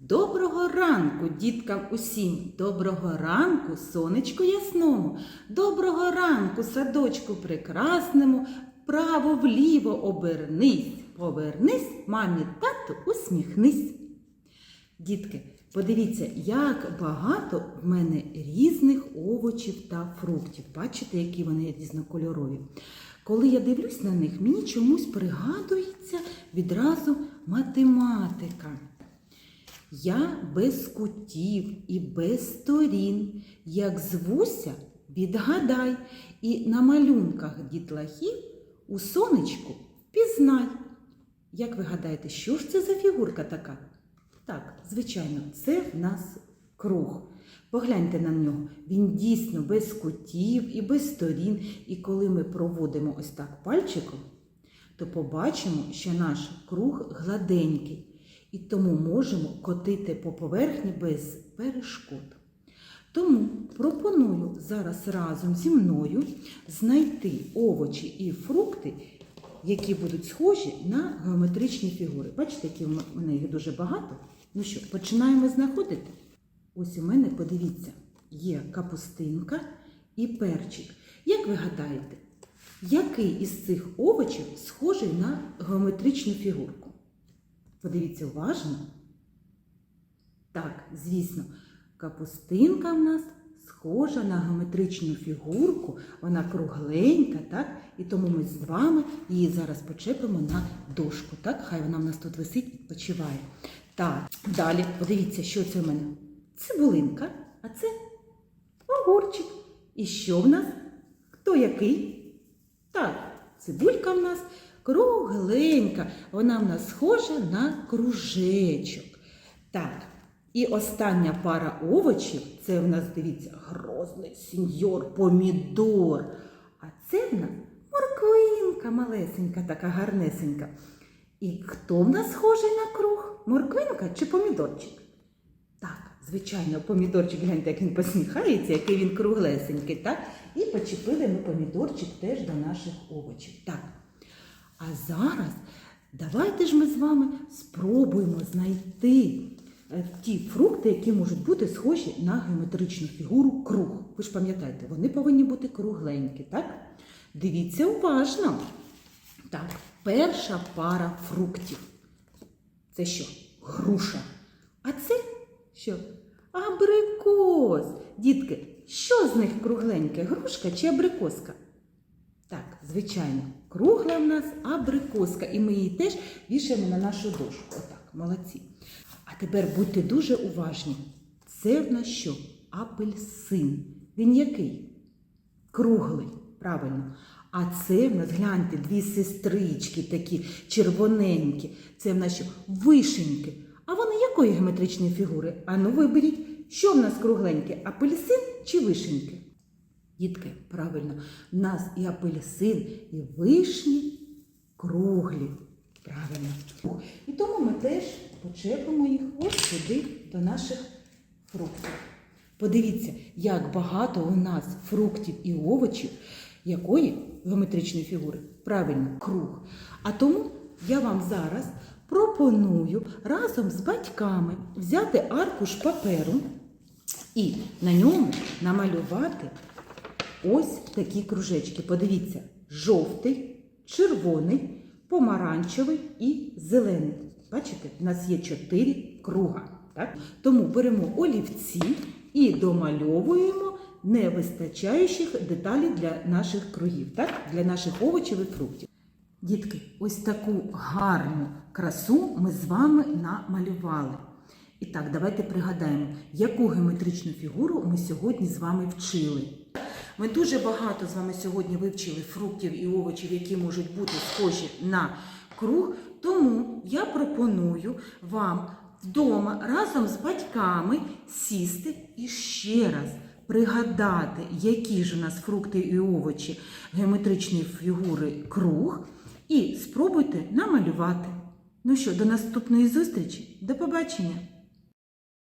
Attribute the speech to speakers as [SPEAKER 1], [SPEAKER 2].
[SPEAKER 1] Доброго ранку, діткам усім! Доброго ранку, сонечку ясному! Доброго ранку, садочку прекрасному! Вправо вліво обернись, повернись, мамі, тату, усміхнись. Дітки, подивіться, як багато в мене різних овочів та фруктів. Бачите, які вони різнокольорові. Коли я дивлюсь на них, мені чомусь пригадується відразу математика. Я без кутів і без сторін, як звуся, відгадай, і на малюнках дітлахів у сонечку пізнай. Як ви гадаєте, що ж це за фігурка така? Так, звичайно, це в нас круг. Погляньте на нього. Він дійсно без кутів і без сторін. І коли ми проводимо ось так пальчиком, то побачимо, що наш круг гладенький. І тому можемо котити по поверхні без перешкод. Тому пропоную зараз разом зі мною знайти овочі і фрукти, які будуть схожі на геометричні фігури. Бачите, які в мене їх дуже багато. Ну що, починаємо знаходити? Ось у мене, подивіться, є капустинка і перчик. Як ви гадаєте, який із цих овочів схожий на геометричну фігурку? Подивіться уважно. Так, звісно, капустинка в нас схожа на геометричну фігурку, вона кругленька, так? І тому ми з вами її зараз почепимо на дошку. Так, хай вона в нас тут висить, відпочиває. Так, далі, подивіться, що це в мене. Цибулинка, а це огурчик. І що в нас? Хто який? Так, цибулька в нас кругленька, вона в нас схожа на кружечок. Так, і остання пара овочів це в нас, дивіться, грозний сеньор, помідор. А це в нас морквинка малесенька, така гарнесенька. І хто в нас схожий на круг? Морквинка чи помідорчик? Так, звичайно, помідорчик, гляньте, як він посміхається, який він круглесенький, так? І почепили ми помідорчик теж до наших овочів. Так. А зараз давайте ж ми з вами спробуємо знайти е, ті фрукти, які можуть бути схожі на геометричну фігуру круг. Ви ж пам'ятаєте, вони повинні бути кругленькі, так? Дивіться уважно. Так, перша пара фруктів. Це що? Груша. А це що? Абрикос. Дітки, що з них кругленьке? Грушка чи абрикоска? Звичайно, кругла в нас абрикоска, і ми її теж вішаємо на нашу дошку. Отак, молодці. А тепер будьте дуже уважні. Це в нас що? Апельсин. Він який? Круглий, правильно. А це в нас, гляньте, дві сестрички такі червоненькі. Це в нас що? Вишеньки. А вони якої геометричної фігури? Ану, виберіть, що в нас кругленьке? Апельсин чи вишеньки? Дітки, правильно, в нас і апельсин, і вишні круглі. Правильно. І тому ми теж почепимо їх ось сюди до наших фруктів. Подивіться, як багато у нас фруктів і овочів, якої геометричної фігури? Правильно, круг. А тому я вам зараз пропоную разом з батьками взяти аркуш паперу і на ньому намалювати ось такі кружечки. Подивіться, жовтий, червоний, помаранчевий і зелений. Бачите, в нас є чотири круга. Так? Тому беремо олівці і домальовуємо невистачаючих деталей для наших кругів, так? для наших овочів і фруктів. Дітки, ось таку гарну красу ми з вами намалювали. І так, давайте пригадаємо, яку геометричну фігуру ми сьогодні з вами вчили. Ми дуже багато з вами сьогодні вивчили фруктів і овочів, які можуть бути схожі на круг. Тому я пропоную вам вдома разом з батьками сісти і ще раз пригадати, які ж у нас фрукти і овочі геометричної фігури круг, і спробуйте намалювати. Ну що, до наступної зустрічі, до побачення!